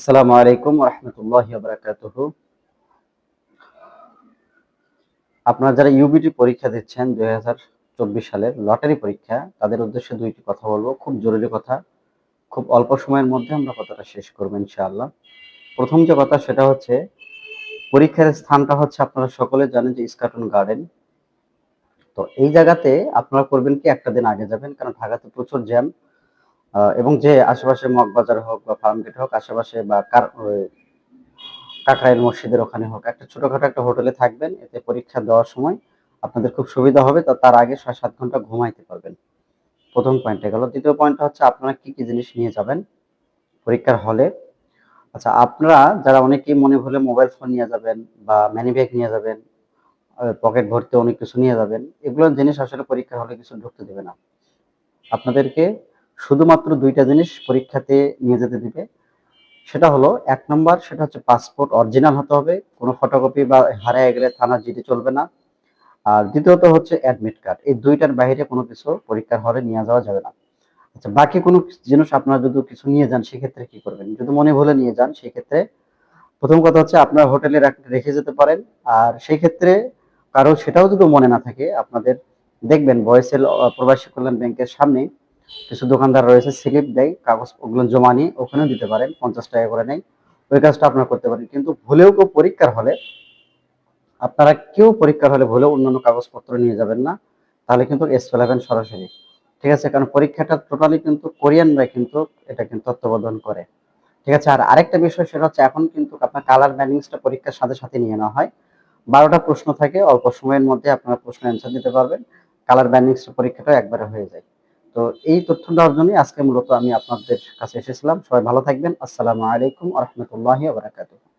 আসসালামু আলাইকুম রহমতুল্লাহ বারাকাতুহ। আপনারা যারা ইউবিটি পরীক্ষা দিচ্ছেন দুই হাজার চব্বিশ সালের লটারি পরীক্ষা, তাদের উদ্দেশ্যে দুইটি কথা বলব। খুব জরুরি কথা, খুব অল্প সময়ের মধ্যে আমরা কথাটা শেষ করব ইনশাআল্লাহ। প্রথম যে কথা সেটা হচ্ছে, পরীক্ষার স্থানটা হচ্ছে আপনারা সকলে জানেন যে ইস্কাটন গার্ডেন তো এই জায়গাতে আপনারা করবেন কি, একটা দিন আগে যাবেন, কারণ ঢাকাতে প্রচুর জ্যাম। এবং যে আশেপাশে মগবাজার হোক বা ফার্মগেট হোক, আশেপাশে বা কার কাকরাইল মসজিদের ওখানে হোক, একটা ছোটখাটো একটা হোটেলে থাকবেন, এতে পরীক্ষা দেওয়ার সময় আপনাদের খুব সুবিধা হবে। তো তার আগে ছয় সাত ঘণ্টা ঘুমাইতে পারবেন। প্রথম পয়েন্টে গেল। দ্বিতীয় পয়েন্টটা হচ্ছে আপনারা কি কি জিনিস নিয়ে যাবেন পরীক্ষার হলে? আচ্ছা আপনারা যারা অনেকেই মনে হলে মোবাইল ফোন নিয়ে যাবেন বা ম্যানি ব্যাগ নিয়ে যাবেন পকেট ভর্তি অনেক কিছু নিয়ে যাবেন, এগুলো জিনিস আসলে পরীক্ষার হলে কিছু ঢুকতে দেবে না। আপনাদেরকে শুধুমাত্র দুইটা জিনিস পরীক্ষাতে নিয়ে যেতে দিবে। সেটা হলো, এক নম্বর, সেটা হচ্ছে পাসপোর্ট অরিজিনাল হতে হবে, কোনো ফটোকপি বা হারিয়ে গেলে থানার জিডি চলবে না। আর দ্বিতীয়ত হচ্ছে অ্যাডমিট কার্ড, এই দুইটার বাইরে কোনো কিছু পরীক্ষার হলে নিয়ে যাওয়া যাবে না। আচ্ছা বাকি কোনো জিনিস আপনারা যদি কিছু নিয়ে যান, সেক্ষেত্রে কি করবেন? যদি মনে ভুলে নিয়ে যান, সেক্ষেত্রে প্রথম কথা হচ্ছে আপনার হোটেলে রেখে যেতে পারেন। আর সেই ক্ষেত্রে কারও সেটাও যদি মনে না থাকে, আপনাদের দেখবেন বয়সেল, প্রবাসী কল্যাণ ব্যাংকের সামনে কিছু দোকানদার রয়েছে, স্লিপ দেয় কাগজ ওগুলো জমা নিয়ে ওখানেও দিতে পারেন, পঞ্চাশ টাকা করে নেয়। ওই কাজটা আপনারা করতে পারেন। কিন্তু ভুলেও কেউ পরীক্ষার হলে, আপনারা কেউ পরীক্ষার হলে ভুলেও অন্যান্য কাগজপত্র নিয়ে যাবেন না। তাহলে কিন্তু এস ফেলাবেন সরাসরি। ঠিক আছে? কারণ পরীক্ষাটা টোটালি কিন্তু কোরিয়ানরা কিন্তু এটা কিন্তু তত্ত্বাবধান করে। ঠিক আছে? আর আরেকটা বিষয় সেটা হচ্ছে এখন কিন্তু আপনার কালার ব্যান্ডিংসটা পরীক্ষার সাথে সাথে নিয়ে নেওয়া হয়। বারোটা প্রশ্ন থাকে, অল্প সময়ের মধ্যে আপনারা প্রশ্ন অ্যান্সার দিতে পারবেন। কালার ব্যান্ডিংসটা পরীক্ষাটাও একবারে হয়ে যায়। তো এই তথ্য দেওয়ার জন্যই আজকে মূলত আমি আপনাদের কাছে এসেছিলাম। সবাই ভালো থাকবেন। আসসালামু আলাইকুম আহমতুল্লাহ রহমতুল্লাহি